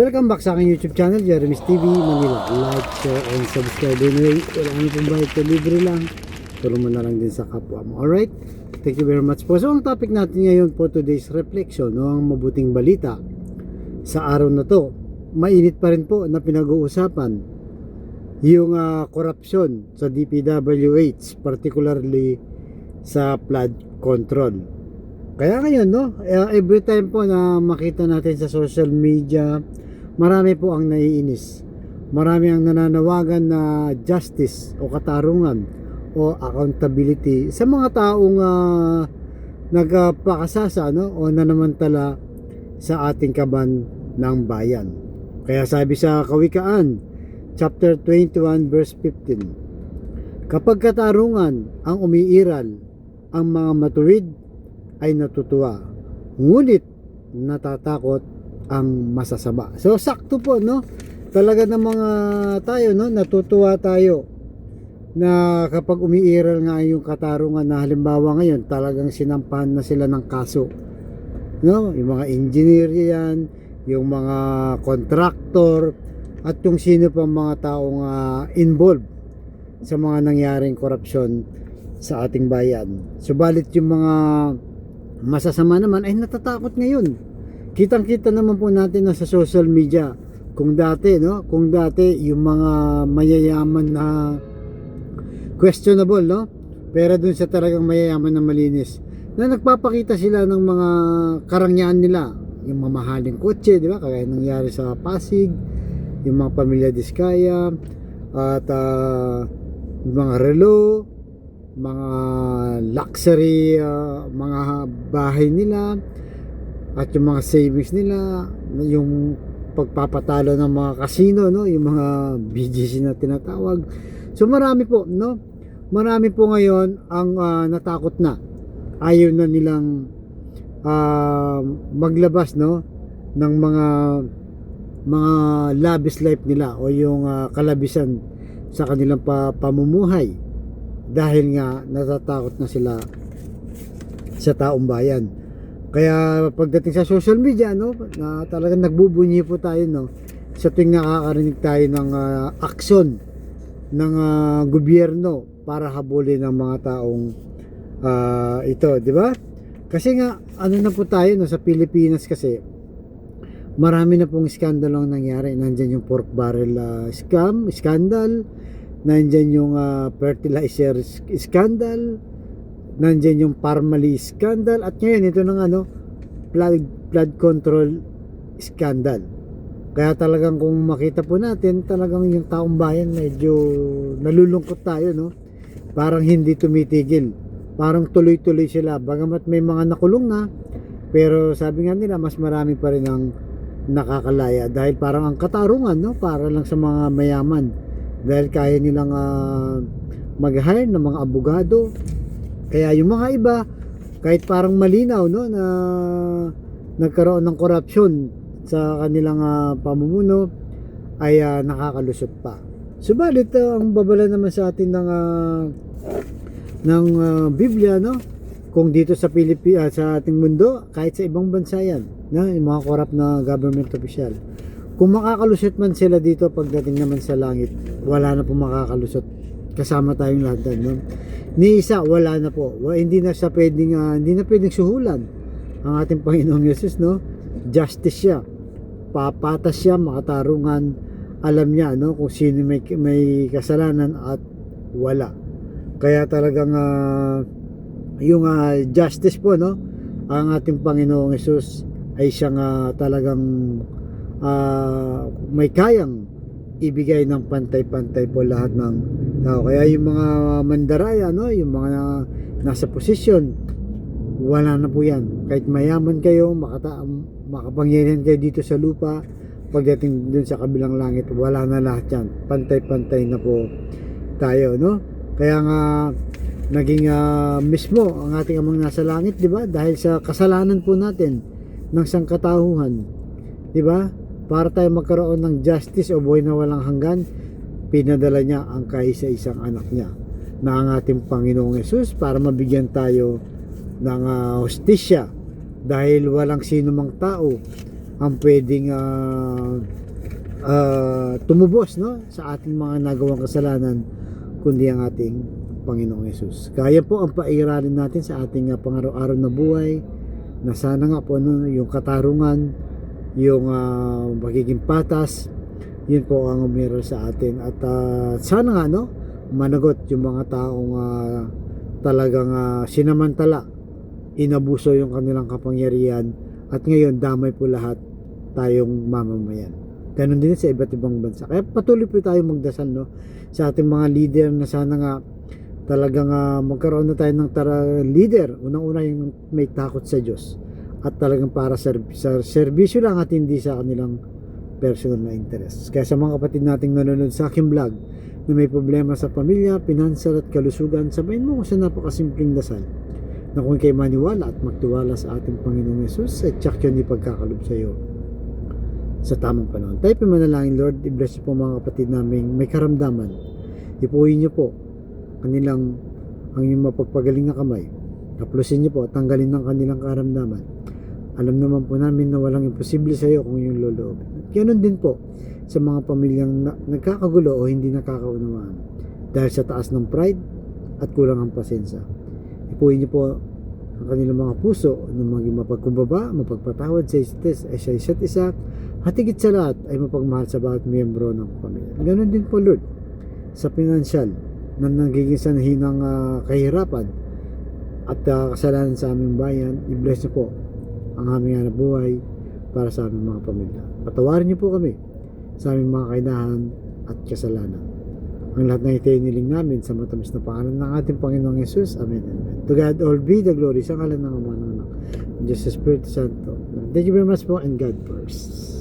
Welcome back sa aking YouTube channel, Jeremy's TV Manila. Like, share, and subscribe. Anyway, wala nyo pong bayad ko, libre lang. Turo mo na lang din sa kapwa mo. Alright? Thank you very much po. So, ang topic natin ngayon po today's reflection, no, ang mabuting balita sa araw na to. Mainit pa rin po na pinag-uusapan yung ah, korupsyon sa DPWH, particularly sa flood control. Kaya ngayon, no, eh, every time po na makita natin sa social media, marami po ang naiinis. Marami ang nananawagan na justice o katarungan o accountability sa mga taong uh, nagpakasasa no, o nanamantala sa ating kaban ng bayan. Kaya sabi sa Kawikaan, chapter 21 verse 15, Kapag katarungan ang umiiral, ang mga matuwid ay natutuwa. Ngunit natatakot ang masasama. So sakto po no. Talaga ng mga tayo no, natutuwa tayo na kapag umiiral nga yung katarungan na halimbawa ngayon talagang sinampahan na sila ng kaso. No, yung mga engineer yan, yung mga contractor at yung sino pa mga taong ah, involved sa mga nangyaring korupsyon sa ating bayan. Subalit yung mga masasama naman ay natatakot ngayon. Kitang-kita naman po natin na sa social media kung dati no, kung dati yung mga mayayaman na questionable no, pero dun sa talagang mayayaman na malinis na nagpapakita sila ng mga karangyaan nila, yung mamahaling kotse, di ba? Kagaya nangyari sa Pasig, yung mga pamilya Diskaya at ah, yung mga relo, mga luxury uh, mga bahay nila at yung mga savings nila yung pagpapatalo ng mga casino no? Yung mga BGC na tinatawag. So marami po no? Marami po ngayon ang ah, natakot na. Ayaw na nilang ah, maglabas no? Ng mga mga lavish life nila o yung ah, kalabisan sa kanilang pa, pamumuhay. Dahil nga natatakot na sila sa taong bayan. Kaya pagdating sa social media no, na talagang nagbubunyi po tayo no sa tuwing nakakarinig tayo ng ah, aksyon ng ah, gobyerno para habulin ng mga taong ah, ito, di ba? Kasi nga ano na po tayo no sa Pilipinas kasi marami na pong skandalo ang nangyari. Nandiyan yung pork barrel ah, scam, scandal, nandyan yung ah, fertilizer scandal, nandyan yung Parmalee scandal, at ngayon ito ng ano, flood, flood control scandal. Kaya talagang kung makita po natin, talagang yung taong bayan medyo nalulungkot tayo, no? Parang hindi tumitigil. Parang tuloy-tuloy sila. Bagamat may mga nakulong na, pero sabi nga nila, mas marami pa rin ang nakakalaya. Dahil parang ang katarungan, no? Para lang sa mga mayaman dahil kaya nilang ah, mag-hire ng mga abogado kaya yung mga iba kahit parang malinaw no na nagkaroon ng korupsyon sa kanilang ah, pamumuno ay ah, nakakalusot pa subalit ah, ang babala naman sa atin ng ah, ng ah, Biblia no kung dito sa Pilipinas sa ating mundo kahit sa ibang bansa yan no? yung mga corrupt na government official kung makakalusot man sila dito pagdating naman sa langit, wala na po makakalusot. Kasama tayong lahat doon. No? Ni isa, wala na po. Wa- hindi na siya pwedeng, ah, hindi na pwedeng suhulan ang ating Panginoong Yesus, no? Justice siya. Papatas siya, makatarungan. Alam niya, no? Kung sino may, may kasalanan at wala. Kaya talagang ah, yung ah, justice po, no? Ang ating Panginoong Yesus ay siyang ah, talagang ah, may kayang ibigay ng pantay-pantay po lahat ng tao. Kaya yung mga mandaraya, no, yung mga nasa posisyon, wala na po yan. Kahit mayaman kayo, makata makapangyarihan kayo dito sa lupa, pagdating dun sa kabilang langit, wala na lahat yan. Pantay-pantay na po tayo, no? Kaya nga, naging ah, mismo ang ating amang nasa langit, di ba? Dahil sa kasalanan po natin ng sangkatauhan, di ba? Para tayo magkaroon ng justice o buhay na walang hanggan, pinadala niya ang kaisa-isang anak niya na ang ating Panginoong Yesus para mabigyan tayo ng ah, hustisya dahil walang sino mang tao ang pwedeng ah, ah, tumubos no sa ating mga nagawang kasalanan kundi ang ating Panginoong Yesus. Kaya po ang pairalin natin sa ating ah, pangaraw-araw na buhay na sana nga po ano, yung katarungan, yung ah, magiging patas, yun po ang umiral sa atin. At ah, sana nga no managot yung mga taong ah, talagang ah, sinamantala. Inabuso yung kanilang kapangyarihan. At ngayon damay po lahat tayong mamamayan. Ganun din sa iba't ibang bansa. Kaya patuloy po tayong magdasal no sa ating mga leader na sana nga talagang ah, magkaroon na tayo ng tara leader. Unang-una yung may takot sa Diyos. At talagang para sa, sa serbisyo lang at hindi sa kanilang personal na interest. Kaya sa mga kapatid nating nanonood sa aking vlog na may problema sa pamilya, pinansal at kalusugan, sabayin mo ko sa napakasimpleng dasal na kung kayo maniwala at magtiwala sa ating Panginoong Yesus, at tsak yun ipagkakalob sa iyo sa tamang panahon. Tayo manalangin, Lord, i-bless po mga kapatid namin may karamdaman. Ipuhin niyo po kanilang ang inyong mapagpagaling na kamay. Kaplusin niyo po, tanggalin ng kanilang karamdaman. Alam naman po namin na walang imposible sa iyo kung yung loloob. Ganon din po sa mga pamilyang na, nagkakagulo o hindi nakakaunawaan dahil sa taas ng pride at kulang ang pasensya. Ipuhin niyo po ang kanilang mga puso na maging mapagkumbaba, mapagpatawad sa isa't, sa isa't isa at higit sa lahat ay mapagmahal sa bawat miyembro ng pamilya. Ganon din po Lord sa pinansyal na nagiging sanhi ng ah, kahirapan at ah, kasalanan sa aming bayan, i-bless niyo po ang aming hanap buhay para sa aming mga pamilya. Patawarin niyo po kami sa aming mga kainahan at kasalanan. Ang lahat na ito namin sa matamis na pangalan ng ating Panginoong Yesus. Amen. Amen. To God all be the glory sa ngalan ng Ama Anak. sa Espiritu Santo. Thank you very much po and God bless.